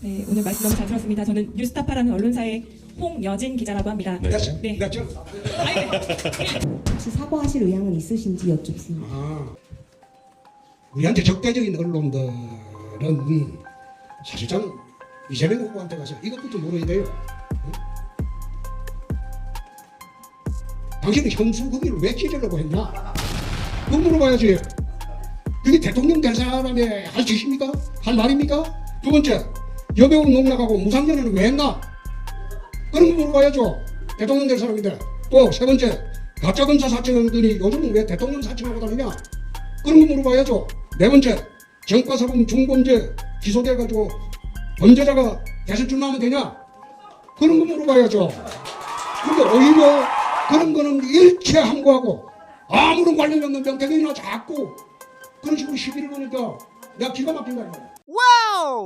네, 오늘 말씀 너무 잘 들었습니다. 저는 뉴스타파라는 언론사의 홍여진 기자라고 합니다. 네. 네. 네. 저, 아니, 네. 혹시 사과하실 의향은 있으신지 여쭙습니다. 아, 우리한테 적대적인 언론들은 음, 사실상 이재명 후보한테 가서 이것부터 물어야 돼요. 응? 당신은 현수 거기를 왜 찢으려고 했냐? 그거 물어봐야지. 그게 대통령 될 사람의 할 짓입니까? 할 말입니까? 두 번째, 여배우 농락하고 무상연애는 왜 했나? 그런 거 물어봐야죠. 대통령 될 사람인데. 또 세 번째, 가짜 검사 사칭들이 요즘은 왜 대통령 사칭하고 다니냐? 그런 거 물어봐야죠. 네 번째, 정과사범 중범죄 기소돼가지고 범죄자가 대선 출마하면 되냐? 그런 거 물어봐야죠. 근데 오히려 그런 거는 일체 항거하고 아무런 관련이 없는 명태균이나 자꾸 그런 식으로 시비를 거니까 내가 기가 막힌다. 이거야.